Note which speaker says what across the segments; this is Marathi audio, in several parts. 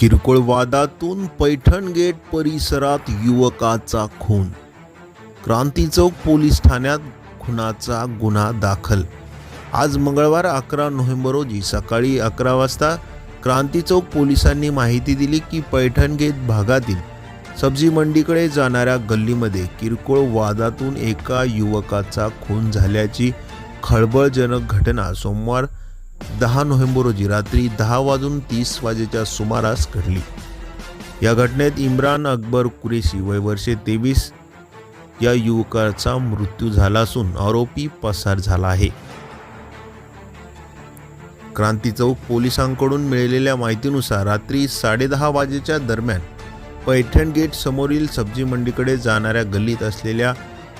Speaker 1: किरकोळ वादातून पैठण गेट परिसरात युवकाचा खून. क्रांती चौक पोलीस ठाण्यात खुनाचा गुन्हा दाखल. आज मंगळवार अकरा नोव्हेंबर रोजी सकाळी अकरा वाजता क्रांती चौक पोलिसांनी माहिती दिली की पैठण गेट भागातील सब्जी मंडीकडे जाणाऱ्या गल्लीमध्ये किरकोळ वादातून एका युवकाचा खून झाल्याची खळबळजनक घटना सोमवार दहा नोव्हेंबर रोजी रात्री दहा वाजून तीस वाजेच्या सुमारास घडली. या घटनेत इम्रान अकबर कुरेशी वय वर्षे तेवीस या युवकाचा मृत्यू झाला असून आरोपी पसार झाला आहे. क्रांती चौक पोलिसांकडून मिळालेल्या माहितीनुसार रात्री साडेदहा वाजेच्या दरम्यान पैठण गेट समोरील सब्जी मंडीकडे जाणाऱ्या गल्लीत असलेल्या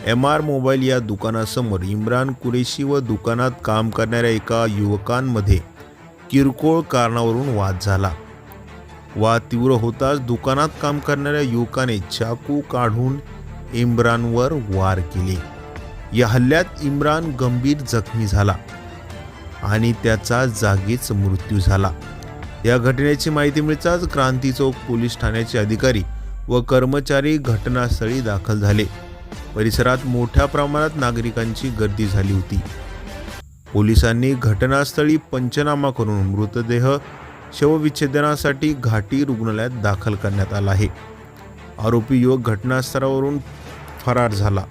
Speaker 1: एम आर मोबाईल या दुकानासमोर इम्रान कुरेशी व दुकानात काम करणाऱ्या एका युवकांमध्ये किरकोळ कारणावरून वाद झाला. वाद तीव्र होताच दुकानात काम करणाऱ्या युवकाने चाकू काढून इम्रानवर वार केले. या हल्ल्यात इम्रान गंभीर जखमी झाला आणि त्याचा जागीच मृत्यू झाला. या घटनेची माहिती मिळताच क्रांती चौक पोलीस ठाण्याचे अधिकारी व कर्मचारी घटनास्थळी दाखल झाले. परिसरात मोठ्या प्रमाणात नागरिकांची गर्दी झाली होती. पोलिसांनी घटनास्थळी पंचनामा करून मृतदेह शवविच्छेदनासाठी घाटी रुग्णालयात दाखल करण्यात आला आहे. आरोपी युवक घटनास्थळावरून फरार झाला.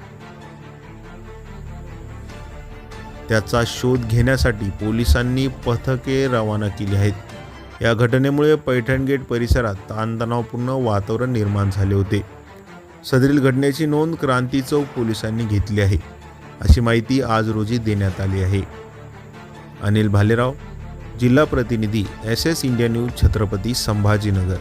Speaker 1: त्याचा शोध घेण्यासाठी पोलिसांनी पथके रवाना केली आहेत. या घटनेमुळे पैठणगेट परिसरात ताणतणावपूर्ण वातावरण निर्माण झाले होते. सदरील घटनेची नोंद क्रांती चौक पोलिसांनी घेतली आहे. अशी माहिती आज रोजी देण्यात आली आहे. अनिल भालेराव जिल्हा प्रतिनिधी S S India news Chhatrapati Sambhajinagar.